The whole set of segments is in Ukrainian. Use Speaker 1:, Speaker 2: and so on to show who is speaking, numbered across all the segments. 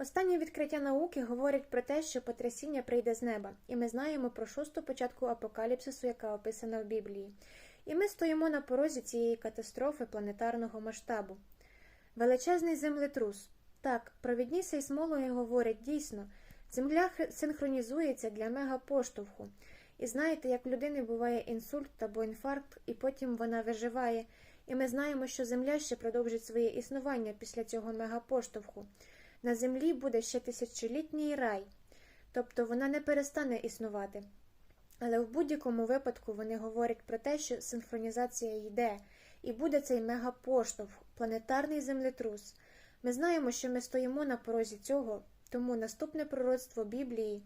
Speaker 1: Останні відкриття науки говорять про те, що потрясіння прийде з неба, і ми знаємо про шосту початку апокаліпсису, яка описана в Біблії. І ми стоїмо на порозі цієї катастрофи планетарного масштабу. Величезний землетрус. Так, провідні сейсмологи говорять дійсно, земля синхронізується для мегапоштовху. І знаєте, як в людини буває інсульт або інфаркт, і потім вона виживає. І ми знаємо, що земля ще продовжить своє існування після цього мегапоштовху. На землі буде ще тисячолітній рай, тобто вона не перестане існувати. Але в будь-якому випадку вони говорять про те, що синхронізація йде, і буде цей мегапоштовх, планетарний землетрус. Ми знаємо, що ми стоїмо на порозі цього, тому наступне пророцтво Біблії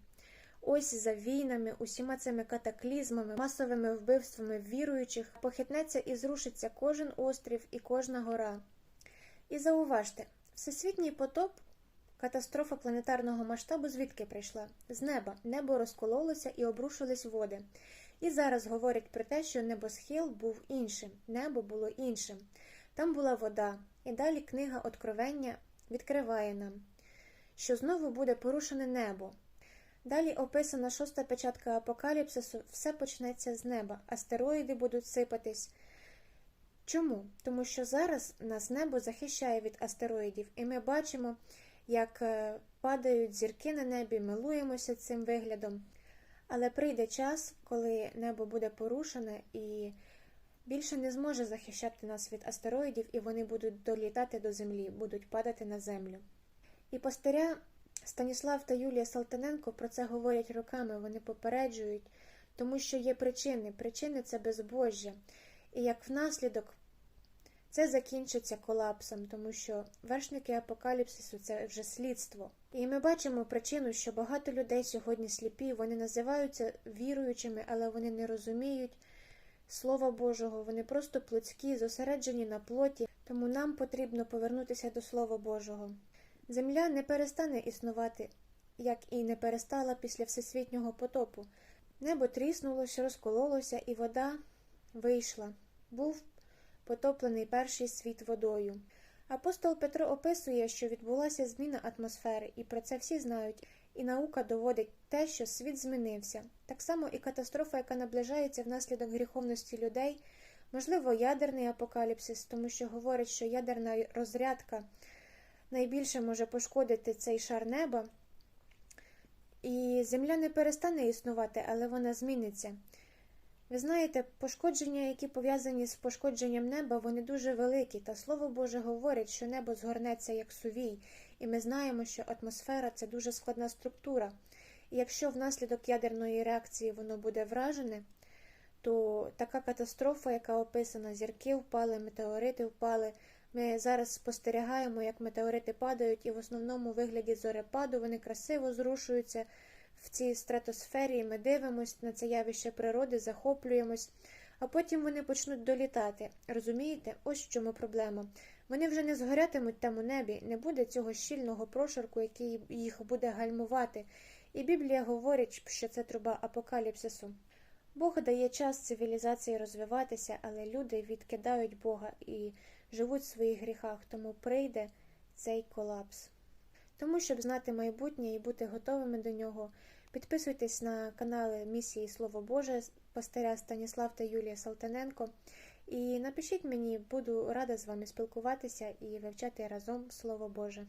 Speaker 1: ось за війнами, усіма цими катаклізмами, масовими вбивствами віруючих похитнеться і зрушиться кожен острів і кожна гора. І зауважте, всесвітній потоп, катастрофа планетарного масштабу звідки прийшла? З неба. Небо розкололося і обрушились води. І зараз говорять про те, що небосхил був іншим, небо було іншим. Там була вода, і далі книга Откровення відкриває нам, що знову буде порушене небо. Далі описана шоста печатка апокаліпсису, все почнеться з неба, астероїди будуть сипатись. Чому? Тому що зараз нас небо захищає від астероїдів, і ми бачимо, як е, падають зірки на небі, милуємося цим виглядом. Але прийде час, коли небо буде порушене і більше не зможе захищати нас від астероїдів, і вони будуть долітати до землі, будуть падати на землю. І пастиря Станіслав та Юлія Салтаненко про це говорять роками, вони попереджують, тому що є причини. Причини це безбожжя. І як внаслідок це закінчиться колапсом, тому що вершники апокаліпсису це вже слідство. І ми бачимо причину, що багато людей сьогодні сліпі, вони називаються віруючими, але вони не розуміють Слова Божого, вони просто плотські, зосереджені на плоті, тому нам потрібно повернутися до Слова Божого. Земля не перестане існувати, як і не перестала після всесвітнього потопу. Небо тріснулося, розкололося, і вода вийшла. Був потоплений перший світ водою. Апостол Петро описує, що відбулася зміна атмосфери, і про це всі знають. І наука доводить те, що світ змінився. Так само і катастрофа, яка наближається внаслідок гріховності людей, можливо, ядерний апокаліпсис, тому що говорять, що ядерна розрядка найбільше може пошкодити цей шар неба. І земля не перестане існувати, але вона зміниться. Ви знаєте, пошкодження, які пов'язані з пошкодженням неба, вони дуже великі, та Слово Боже говорить, що небо згорнеться як сувій, і ми знаємо, що атмосфера це дуже складна структура. І якщо внаслідок ядерної реакції воно буде вражене, то така катастрофа, яка описана, зірки впали, метеорити впали. Ми зараз спостерігаємо, як метеорити падають, і в основному вигляді зорепаду вони красиво зрушуються в цій стратосфері, і ми дивимося на це явище природи, захоплюємось, а потім вони почнуть долітати. Розумієте, ось в чому проблема. Вони вже не згорятимуть там у небі, не буде цього щільного прошарку, який їх буде гальмувати. І Біблія говорить, що це труба апокаліпсису. Бог дає час цивілізації розвиватися, але люди відкидають Бога і живуть в своїх гріхах, тому прийде цей колапс. Тому, щоб знати майбутнє і бути готовими до нього, підписуйтесь на канали місії Слово Боже пастиря Станіслав та Юлія Салтаненко. І напишіть мені, буду рада з вами спілкуватися і вивчати разом Слово Боже.